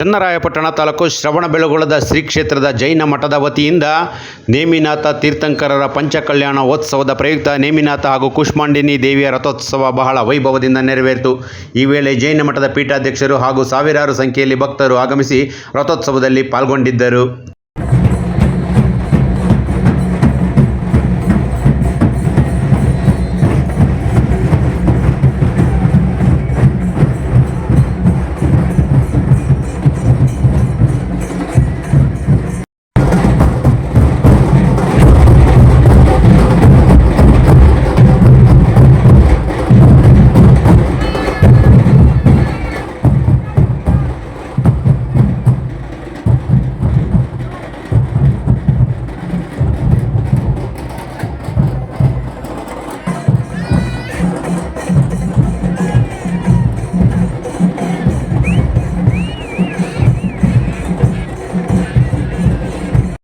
ಚನ್ನರಾಯಪಟ್ಟಣ ತಾಲೂಕು ಶ್ರವಣಬೆಳಗೊಳದ ಶ್ರೀ ಕ್ಷೇತ್ರದ ಜೈನ ಮಠದ ವತಿಯಿಂದ ನೇಮಿನಾಥ ತೀರ್ಥಂಕರರ ಪಂಚಕಲ್ಯಾಣ ಉತ್ಸವದ ಪ್ರಯುಕ್ತ ನೇಮಿನಾಥ ಹಾಗೂ ಕುಷ್ಮಾಂಡಿನಿ ದೇವಿಯ ರಥೋತ್ಸವ ಬಹಳ ವೈಭವದಿಂದ ನೆರವೇರಿತು. ಈ ವೇಳೆ ಜೈನ ಮಠದ ಪೀಠಾಧ್ಯಕ್ಷರು ಹಾಗೂ ಸಾವಿರಾರು ಸಂಖ್ಯೆಯಲ್ಲಿ ಭಕ್ತರು ಆಗಮಿಸಿ ರಥೋತ್ಸವದಲ್ಲಿ ಪಾಲ್ಗೊಂಡಿದ್ದರು.